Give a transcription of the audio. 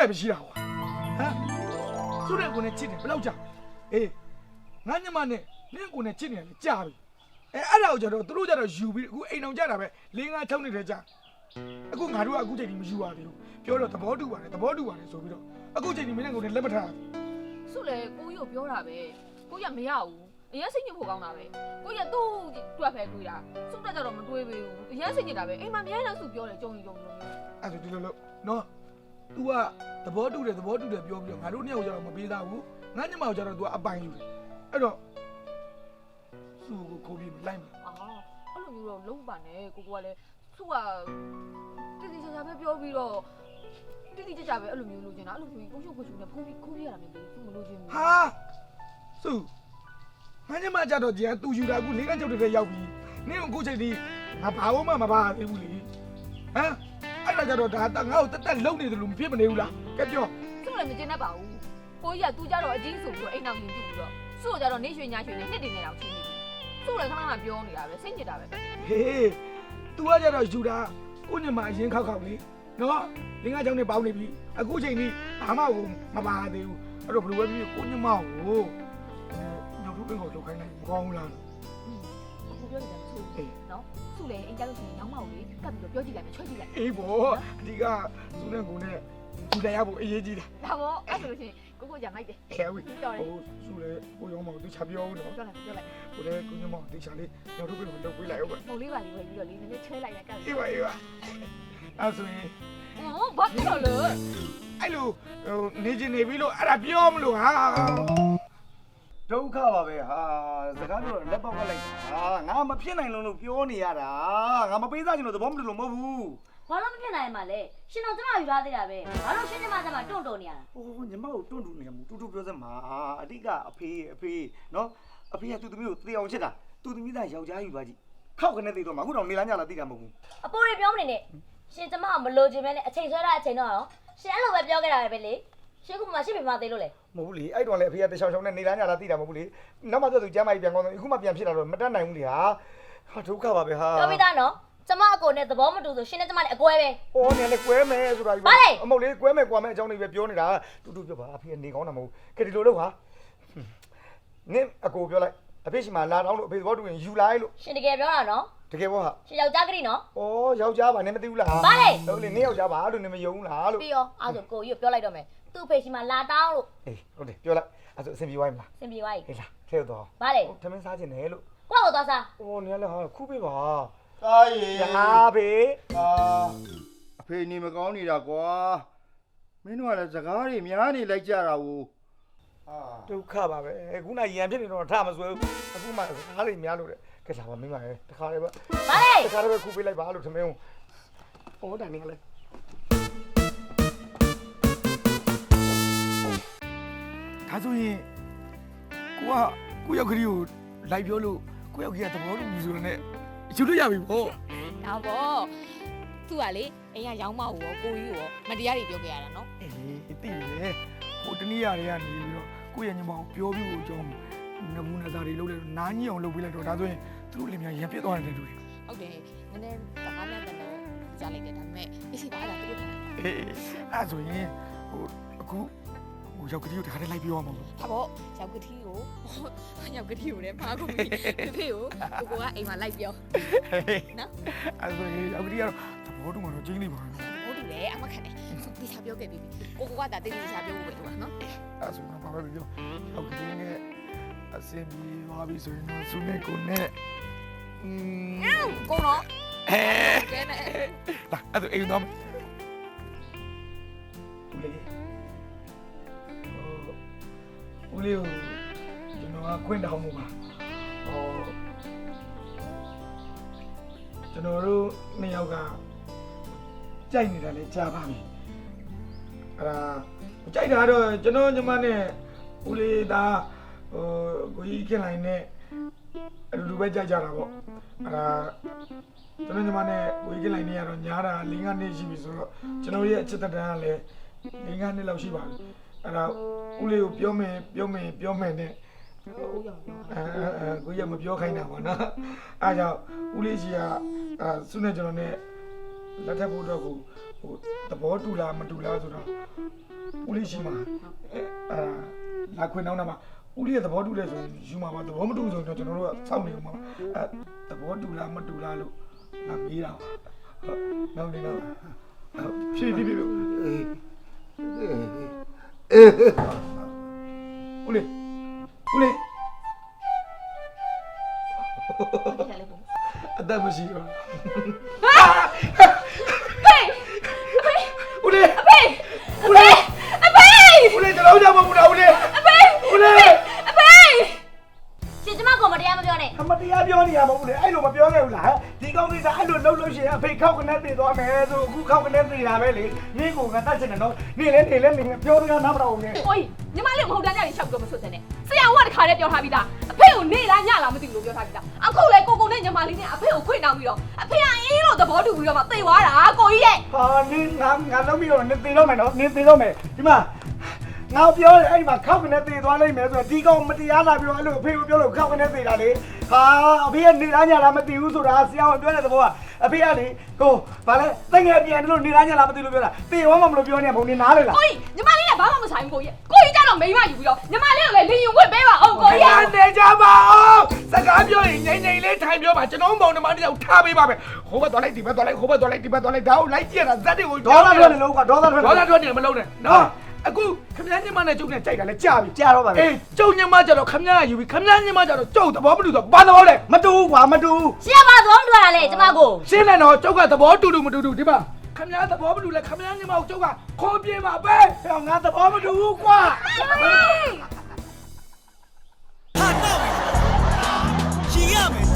တယ်မရှိတာကွာဟမ်သူ့တဲ့ကိုနဲ့ချစ်တယ်ဘယ်လောက်ကြာအေးငါညမနဲ့နင့်ကိုနဲ့ချစ်နေတယ်ကြာပြီအဲအဲ့ဒါကိုကြတော့သူတို့ကြတော့ယူပြီးအခုအိမ်အောင်ကြတာပဲ၄၅၆နှစ်တည်းကြာအခုငါတို့ကအခုချိန်ကြီးမယူရသေးဘူးပြောတော့သဘောတူပါတယ်သဘောတူပါတယ်ဆိုပြီးတော့အခုချိန်ကြီးမင်းနဲ့ကိုနဲ့လက်မထားဘူးစုလေကိုကြီးကိုပြောတာပဲကိုကြီးကမရဘူးအရင်စိတ်ညစ်ဖို့ကောင်းတာပဲကိုကြီးကသူ့တွေ့ဖဲတွေ့တာစုတက်ကြတော့မတွေးဘူးအရင်စိတ်ညစ်တာပဲအိမ်မှာအများနဲ့စုပြောတယ်ကြုံရင်ကြုံလို့မျိုးအဲ့ဒါဒီလိုလို့နော် तू ကသဘောတူတယ်သဘောတူတယ်ပြောပြီးတော့ငါတို့နှစ်ယောက်ကြတော့မပေးသားဘူးငါညမကိုကြတော့ तू ကအပိုင်ယူတယ်အဲ့တော့သူ့ကိုကိုပြီးလိုက်မယ်အာအဲ့လိုမျိုးတော့လုံးပါနဲ့ကိုကိုကလည်းသူ့ကတည်တည်ချာချာပဲပြောပြီးတော့တည်တည်ချာချာပဲအဲ့လိုမျိုးလိုချင်တာအဲ့လိုမျိုးကိုရှုပ်ကိုရှုပ်နဲ့ဖုန်းပြီးခိုးပြရတာမျိုးသူမလိုချင်ဘူးဟာသူ့ငါညမကြတော့ကျန်သူယူတာကူ၄ကကြောက်တဲ့ရောက်ပြီနင့်ကိုကိုချိန်ဒီငါဘာမှမပါသေးဘူးလေဟမ် အဲ့ဒါကျတော့ဒါငါ့ကိုတက်တက်လုံနေတယ်လို့မဖြစ်မနေဘူးလားကဲပြောသူ့လည်းမကျင်တတ်ပါဘူးကိုကြီးကသူကြတော့အကြီးဆိုပြီးတော့အိမ်နောက်ရင်ပြုတ်ပြီးတော့စု့ကကြတော့နေရွှေညာရွှေနဲ့နှစ်တင်နေတော့ချင်းနေပြီစု့လည်းခဏခဏပြောနေတာပဲစိတ်ညစ်တာပဲဟေး तू ကကျတော့ယူတာကိုညမအရင်ခောက်ခောက်လေနော်လင်းကကြောင့်နေပေါင်းနေပြီအခုချိန်ကြီးဘာမှမပါသေးဘူးအဲ့တော့ဘယ်လိုပဲဖြစ်ကိုညမကိုညောင်ထုတ်ပင်ကိုလောက်ခိုင်းလိုက်မကောင်းဘူးလားအခု ပြောနေတယ်ဆိုနော်စု့လည်းအိမ်ကြလို့ရှိရင်ညောင်းမအောင်လေကပ်ပြီးတော့ပြောကြည့်လိုက်မယ်ချွဲကြည့်လိုက်အေးဘောအဓိကသူနဲ့ကိုနဲ့ဒီတရားရဖို့အရေးကြီးတယ်ဒါပေါ့အဲ့ဆိုလို့ရှိရင်ကိုကိုကြံလိုက်တယ်ခဲဝီပြောတယ်ဟိုသူလေကိုရောမောင်သူချပြောဦးတော့ပြောလိုက်ပြောလိုက်ကိုလည်းကိုညမောင်တေချာလေးညောင်ထုတ်ပင်ကိုလောက်ပေးလိုက်အောင်ပဲပုံလေးပါလေးဝယ်ပြီးတော့လေးနည်းနည်းချဲလိုက်လိုက်ကပ်ပြီးအေးပါအေးပါအဲ့ဆိုရင်ဟောဘာဖြစ်လို့လဲအဲ့လိုဟိုနေချင်နေပြီလို့အဲ့ဒါပြောမလို့ဟာ ဒုက္ခပါပဲဟာစကားပြောတော့လက်ပေါက်ကလိုက်တာငါမဖြစ်နိုင်လုံးလို့ပြောနေရတာငါမပေးစားချင်လို့သဘောမတူလို့မဟုတ်ဘူးဘာလို့မဖြစ်နိုင်မှာလဲရှင်တော်ကျမယူထားသေးတာပဲဘာလို့ရှင်ကျမကျမတွန့်တုံနေရတာဟိုညီမကိုတွန့်တူနေမှုတူတူပြောစမ်းမှာအတိကအဖေအဖေနော်အဖေကသူ့သမီးကိုတေအောင်ချစ်တာသူ့သမီးသားယောက်ျားယူပါကြည့်ခောက်ကနေတေတော့မှအခုတော့နေလားညလားသိတာမဟုတ်ဘူးအပိုးတွေပြောမနေနဲ့ရှင်ကျမကမလိုချင်ပဲနဲ့အချိန်ဆွဲတာအချိန်တော့ရောရှင်အဲ့လိုပဲပြောခဲ့တာပဲလေ ရှင်ကမှရှင်ပြမသေးလို့လေမဟုတ်ဘူးလေအဲ့တော့လေအဖေကတချောင်ချောင်နဲ့နေလားညလားသိတာမဟုတ်ဘူးလေနောက်မှပြောသူကျမ်းမကြီးပြန်ကောင်းတယ်အခုမှပြန်ဖြစ်လာတော့မတတ်နိုင်ဘူးလေဟာဟာဒုက္ခပါပဲဟာပြောပြီးသားနော်ကျမအကိုနဲ့သဘောမတူဆိုရှင်နဲ့ကျမနဲ့အကွဲပဲ အော်နေလေကွဲမယ်ဆိုတာကြီးဘာလဲအမဟုတ်လေကွဲမယ်ကွာမယ်အကြောင်းလေးပဲပြောနေတာတူတူပြောပါအဖေကနေကောင်းတာမဟုတ်ဘူးကဲဒီလိုလုပ်ဟာနင့်အကိုပြောလိုက်အဖေရှိမှလာတော့လို့အဖေသဘောတူရင်ယူလိုက်လို့ရှင်တကယ်ပြောတာနော် တကယ်ပေါ့ဟာရှင်ယောက်ျားကလေးနော်။အော်ယောက်ျားပါနင်မသိဘူးလားဘာလဲဟုတ်လေနင်ယောက်ျားပါလို့နင်မယုံဘူးလားလို့ပြီးရောအဲ့ဆိုကိုကြီးကိုပြောလိုက်တော့မယ်သူ့ဖေရှိမှလာတောင်းလို့အေးဟုတ်တယ်ပြောလိုက်အဲ့ဆိုအဆင်ပြေသွားပြီမလားစင်ပြေသွားပြီဟေးလားထဲတော့ဘာလဲဟိုသမင်းစားခြင်းနဲ့လို့ကိုယ့်ကိုသွားစားအော်နင်လည်းဟာခုပေးပါသားရေဟာဖေအာအဖေနေမကောင်းနေတာကွာမင်းတို့ကလည်းစကားတွေများနေလိုက်ကြတာကိုအာဒုက္ခပါပဲခုနရံဖြစ်နေတော့ထမဆွဲဘူးအခုမှစကားလေးများလို့တဲ့ ကဲလာပါမင်းပါရဲ့တခါလေးပဲဘာလဲတခါလေးပဲခုပေးလိုက်ပါလို့သမင်းဟိုဒါနင်ကလည်းဒါဆိုရင်ကိုကကိုယောက်ကလေးကိုလိုက်ပြောလို့ကိုယောက်ကလေးကသဘောတူပြီဆိုတော့ねယူလို့ရပြီပေါ့ဒါပေါ့သူကလေအိမ်ကရောင်းမဟုတ်ရောကိုကြီးရောမတရားတွေပြောခဲ့ရတာနော်အေးသိတယ်ဟိုတနည်းအားတွေကနေပြီးတော့ကိုယ့်ရဲ့ညီမကိုပြောပြီးကိုအကြောင်းနမူနာသားတွေလုပ်လိုက်တော့နားကြီးအောင်လုပ်ပေးလိုက်တော့ဒါဆိုရင် သူတို့လည်းများရံပြစ်သွားတယ်တူတယ်ဟုတ်တယ်နည်းနည်းတကားများတယ်လို့ကြားလိုက်တယ်ဒါပေမဲ့အစီပါအဲ့ဒါသူတို့ထားအေးအဲ့ဆိုရင်ဟိုအခုဟိုယောက်ကလေးကိုတခါတည်းလိုက်ပြောရမှာပေါ့တာပေါ့ရောက်ကတိကိုရောက်ကတိကိုလည်းဖားကုန်ပြီတဖေကိုကိုကိုကအိမ်မှာလိုက်ပြောနော်အဲ့ဆိုရင်ယောက်ကလေးကတော့သဘောတူမှာတော့ကျင်းနေပါဘူးဟုတ်တယ်လေအမခက်တယ်သူတိချပြောခဲ့ပြီကိုကိုကဒါတိတိချပြောဖို့ပဲလို့နော်အဲ့ဆိုတော့ဘာပဲပြောယောက်ကလေးနဲ့အစင်ပြေသွားပြီဆိုရင်တော့သူနဲ့ကိုနဲ့ อืมကိုနော်အဲကဲနဲ့လာအဲ့ဆိုအိမ်တော့ဦးလေးဟိုဦးလေးကိုကျွန်တော်ကခွင့်တောင်းမှုပါဟောကျွန်တော်တို့နှစ်ယောက်ကကြိုက်နေတာလေကြားပါပြီအဲ့ဒါကြိုက်တာတော့ကျွန်တော်ညီမနဲ့ဦးလေးသားဟိုကိုကြီးခင်လိုက်နဲ့အတူတူပဲကြိုက်ကြတာပေါ့ အဲ့ဒါကျွန်တော်ညီမနဲ့ကိုကြီးခင်လိုက်နဲ့ကတော့ညားတာ၄၅နှစ်ရှိပြီဆိုတော့ကျွန်တော်ရဲ့အချက်သက်တမ်းကလည်း၄၅နှစ်လောက်ရှိပါပြီအဲ့ဒါဦးလေးကိုပြောမယ်ပြောမယ်ပြောမယ်နဲ့အဲအဲကိုရမပြောခိုင်းတာပါနော်အားကြောင့်ဦးလေးကြီးကအဲစုနဲ့ကျွန်တော်နဲ့လက်ထပ်ဖို့အတွက်ကိုဟိုသဘောတူလားမတူလားဆိုတော့ဦးလေးရှိမှာအဲအာလာခွင့်တော့မှာ ဦးလေးရဲ့သဘောတူတယ်ဆိုရင်ယူမှာပါသဘောမတူဆိုတော့ကျွန်တော်တို့ကစောင့်နေဦးမှာအဲသဘောတူလားမတူလားလို့ငါမေးတာဟုတ်နောက်နေတော့ဖြည်းဖြည်းဖြည်းအေးအေးဦးလေးဦးလေးဘာလဲပေါ့အသက်မရှိတော့ဟေးဦးလေးအဖေအဖေ လေးစားအဲ့လိုလှုပ်လို့ရှိရင်အဖေခောက်ကနေတည်သွားမယ်ဆိုအခုခောက်ကနေတည်တာပဲလေမင်းကိုငါတတ်ချင်တယ်နော်နေလဲနေလဲနေပြောရတာနားမတော်ဘူးလေကိုကြီးညီမလေးမဟုတ်တန်းကြရင်ရှောက်ပြောမဆွတ်တဲ့နဲ့ဆရာကတခါတည်းပြောထားပြီးသားအဖေကိုနေလားညလားမသိဘူးလို့ပြောထားပြီးသားအခုလေကိုကိုနဲ့ညီမလေးနဲ့အဖေကိုခွင့်တောင်းပြီးတော့အဖေကအင်းလို့သဘောတူပြီးတော့မှသိသွားတာကိုကြီးရဲ့ဟာနင်းငါငါလုံးပြီးတော့နေတည်တော့မယ်နော်နေတည်တော့မယ်ဒီမှာ ငါပြောတယ်အဲ့ဒီမှာခောက်ကနေတည်သွားလိမ့်မယ်ဆိုတော့ဒီကောင်မတရားလာပြီးတော့အဲ့လိုအဖေကိုပြောလို့ခောက်ကနေတည်တာလေဟာအဖေကနေလားညလားမသိဘူးဆိုတာဆရာကပြောတဲ့သဘောကအဖေကလေကိုဗာလဲတငယ်ပြန်တယ်လို့နေလားညလားမသိလို့ပြောတာတည်သွားမှမလို့ပြောနေမုံနေနားလေလားကိုကြီးညီမလေးနဲ့ဘာမှမဆိုင်ဘူးကိုကြီးကိုကြီးကြတော့မိန်းမယူပြီးတော့ညီမလေးကိုလည်းလင်းယူဝတ်ပေးပါအောင်ကိုကြီးရဲ့နေကြပါအောင်စကားပြောရင်ငိမ့်ငိမ့်လေးထိုင်ပြောပါကျွန်တော်မောင်နှမတယောက်ထားပေးပါမယ်ဟိုဘက်သွားလိုက်ဒီဘက်သွားလိုက်ဟိုဘက်သွားလိုက်ဒီဘက်သွားလိုက်ဒါကိုလိုက်ကြည့်ရတာဇက်တွေကိုဒေါသထွက်နေလို့ကဒေါသထွက်ဒေါသထွက်နေမလုံးနဲ့နော် အခုခမည်းညမနဲ့ကျုပ်နဲ့ကြိုက်တာလဲကြာပြီကြာတော့ပါပဲအေးကျုပ်ညမကြတော့ခမည်းကယူပြီခမည်းညမကြတော့ကျုပ်သဘောမတူတော့ဘာသဘောလဲမတူဘူးကွာမတူဘူးရှင်းပါသွားမလို့ရတာလေကျမကိုရှင်းတယ်နော်ကျုပ်ကသဘောတူတူမတူတူဒီမှာခမည်းသဘောမတူလဲခမည်းညမကိုကျုပ်ကခေါ်ပြေးပါပဲဟဲ့ငါသဘောမတူဘူးကွာဟာတော့ရှင်ရမယ်